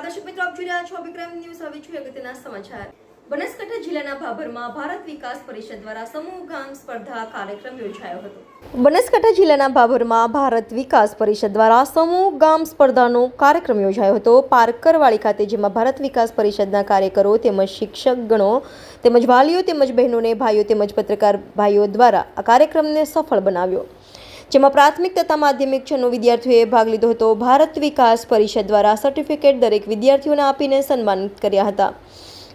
નમસ્કાર મિત્રો, આપ જોઈ રહ્યા છો વિક્રમ ન્યૂઝ. હવે છું અગત્યના સમાચાર. બનાસકાંઠા જિલ્લાના ભાભરમાં ભારત વિકાસ પરિષદ દ્વારા સમૂહ ગામ સ્પર્ધા કાર્યક્રમ યોજાયો હતો. બનાસકાંઠા જિલ્લાના ભાભરમાં ભારત વિકાસ પરિષદ દ્વારા સમૂહ ગામ સ્પર્ધાનો કાર્યક્રમ યોજાયો હતો. પારકરવાળી ખાતે, જેમાં ભારત વિકાસ પરિષદના કાર્યકરો તેમજ શિક્ષકગણો, તેમજ વાલીઓ તેમજ બહેનોને, ભાઈઓ તેમજ પત્રકાર ભાઈઓ દ્વારા આ કાર્યક્રમને સફળ બનાવ્યો. જેમાં પ્રાથમિક તથા માધ્યમિક છનો વિદ્યાર્થીઓએ ભાગ લીધો હતો. ભારત વિકાસ પરિષદ દ્વારા સર્ટિફિકેટ દરેક વિદ્યાર્થીઓને આપીને સન્માનિત કર્યા હતા.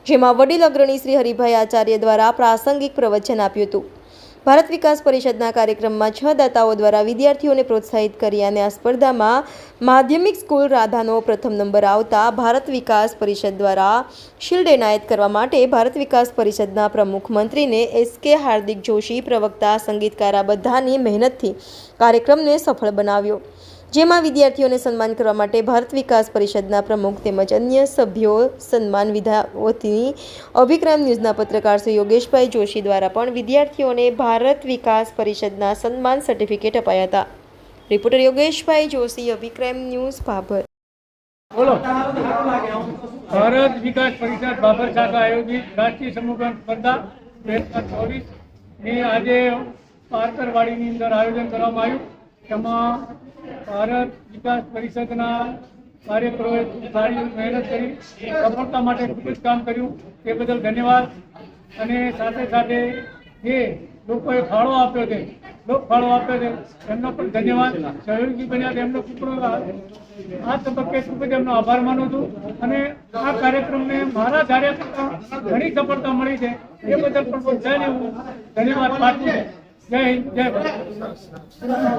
જેમાં વડીલ અગ્રણી શ્રી હરિભાઈ આચાર્ય દ્વારા પ્રાસંગિક પ્રવચન આપ્યું હતું. ભારત વિકાસ પરિષદના કાર્યક્રમમાં છ દાતાઓ દ્વારા વિદ્યાર્થીઓને પ્રોત્સાહિત કર્યા અને આ સ્પર્ધામાં માધ્યમિક સ્કૂલ રાધાનો પ્રથમ નંબર આવતા ભારત વિકાસ પરિષદ દ્વારા શિલ્ડ એનાયત કરવા માટે ભારત વિકાસ પરિષદના પ્રમુખ મંત્રીને એસ કે હાર્દિક જોશી, પ્રવક્તા, સંગીતકાર બધાની મહેનતથી કાર્યક્રમને સફળ બનાવ્યો. જેમાં વિદ્યાર્થીઓને સન્માન કરવા માટે ભારત વિકાસ પરિષદના પ્રમુખ તેમજ અન્ય સભ્યો સન્માન વિધાઓથી અભિક્રમ ન્યૂઝના પત્રકાર શ્રી યોગેશભાઈ જોશી દ્વારા પણ વિદ્યાર્થીઓને ભારત વિકાસ પરિષદના સન્માન સર્ટિફિકેટ અપાયા હતા. રિપોર્ટર યોગેશભાઈ જોશી, અભિક્રમ ન્યૂઝ ભાભર ભારત વિકાસ પરિષદ બાબર ખાતે આયોજિત રાષ્ટ્રીય સમૂહગાન સ્પર્ધા બે હજાર ચોવીસની આજે પારકરવાડીની અંદર આયોજન કરવામાં આવ્યું. તેમાં ભારત વિકાસ પરિષદના કાર્યકરોએ સારી મહેનત કરી, સફળતા માટે ખૂબ જ કામ કર્યું. તે બદલ ધન્યવાદ. અને સાથે સાથે જે લોકોએ ફાળો આપ્યો છે, લોક ફાળો આપ્યો છે, એમનો પણ ધન્યવાદ. સહયોગી બન્યા તેમનો ખૂબ આ તબક્કે ખૂબ જ એમનો આભાર માનું છું. અને આ કાર્યક્રમને મારા ધાર્યા કરતાં ઘણી સફળતા મળી છે. એ બદલ પણ બધાને હું ધન્યવાદ પાઠવું જય હિન્દ, જય ભારત.